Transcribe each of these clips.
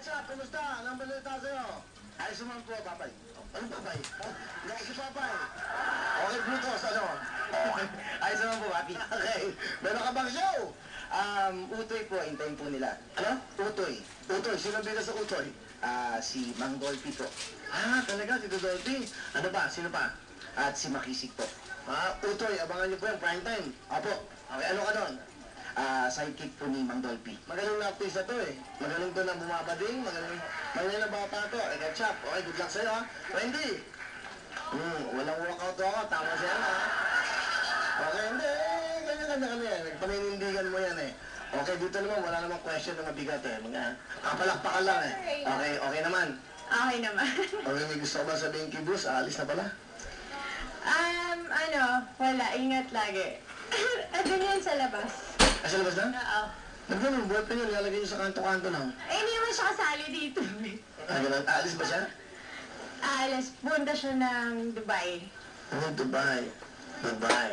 Ketchup, kumusta? Anong balita sa'yo? Ayos naman po, Papay. Ano, Papay? Ako si Papay. Okay, Brutos, ano? Ayos naman po, Papi. Okay. Meron ka bang show? Um, utoy po, hintayin po nila. Ano? Utoy. Utoy. Sino bida sa Utoy? Ah, si Mang Dolphy po. Ah, talaga, si Dodolphy. Ano ba? Sino pa? At si Makisig po. Ah, Utoy, abangan niyo po yung prime time. Apo. Okay, ano ka doon? Ah, sidekick po ni Mang Dolphy. Magaling na artista to eh. Magaling to na bumabading. Magaling, magaling na bata to. Eh, ketchup. Okay, good luck sa'yo ha. Wendy. Hmm, walang walkout to ako. Tama siya ha. Okay, hindi. Ganyan-ganyan kami yan. Nagpaninindigan mo yan eh. Okay, dito naman, wala namang question na mabigat eh. Mga kapalakpakan lang eh. Okay, okay naman. Okay naman. Okay, may gusto ko ba sabihin kay Bruce? Aalis na pala. um, ano, wala, ingat lagi. Andun yan sa labas. Ay, sa labas na? Oo. Nagganun, boyfriend yun. Lalagay niyo sa kanto-kanto lang. Eh, hindi naman siya kasali dito. Ah, ganun. Aalis ba siya? Alas, punta siya ng Dubai. Oh, Dubai. Dubai.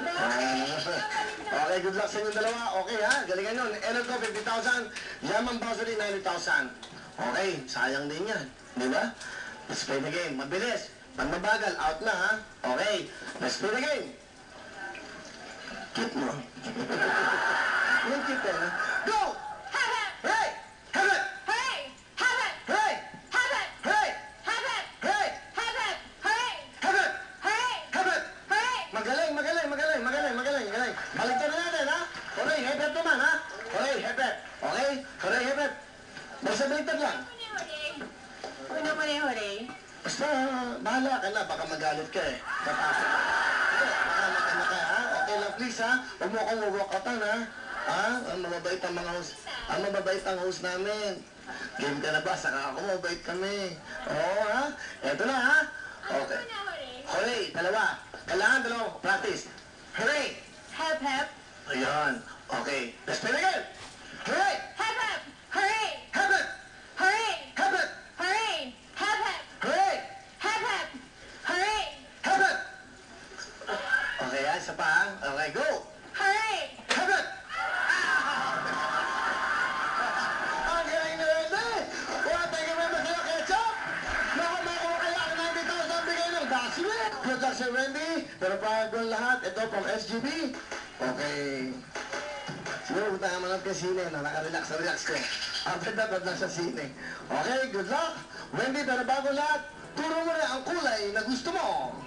Ah, okay, good luck sa inyong dalawa. Okay ha, galingan yun. Enel ko, 50,000. Yaman Bossary, 90,000. Okay, sayang din yan. Di ba? Let's play the game. Mabilis. Pag mabagal, out na ha. Okay, let's play the game. Cute eh. no? Go! Magaling, magaling, magaling, magaling, magaling, magaling. Baliktad na natin, ha? Hooray, hepet naman, ha? Hooray, hepet. Okay? Hooray, hepet. Basta lang. Una mo na yung hooray. Basta, bahala ka na. Baka magalit ka, eh. Kapasok. Hindi, baka makana ka, ha? Okay lang, please, ha? Huwag mo akong walkoutan, ha? Ha? Ang mababait ang mga host. Ang mababait ang host namin. Game ka na ba? Saka ako, mabait kami. Oo, ha? Eto na, ha? Okay. Hooray. Dalawa. Kailangan dalawa. Practice. Hooray! Hep hep. Ayan. Okay. Let's play again. Hooray! Hep hep. Hooray! Have it! Hooray! Have it! Hooray! Hep hep. Hooray! Hep hep. Hooray! Have it! Okay, ah, isa pa. Okay, go! Hooray! Have it! Ang galing na rin eh! You very much sa'yo, Ketchup! Naku, makuha kayo ang 90,000 bigay ng luck Sir Wendy! Pero para doon lahat, ito pang SGB. Okay. Siguro punta ka manood ka sine na naka-relax na relax ko. That, wag lang sa sine. Okay, good luck! Wendy, pero bago lahat, turo mo na ang kulay na gusto mo.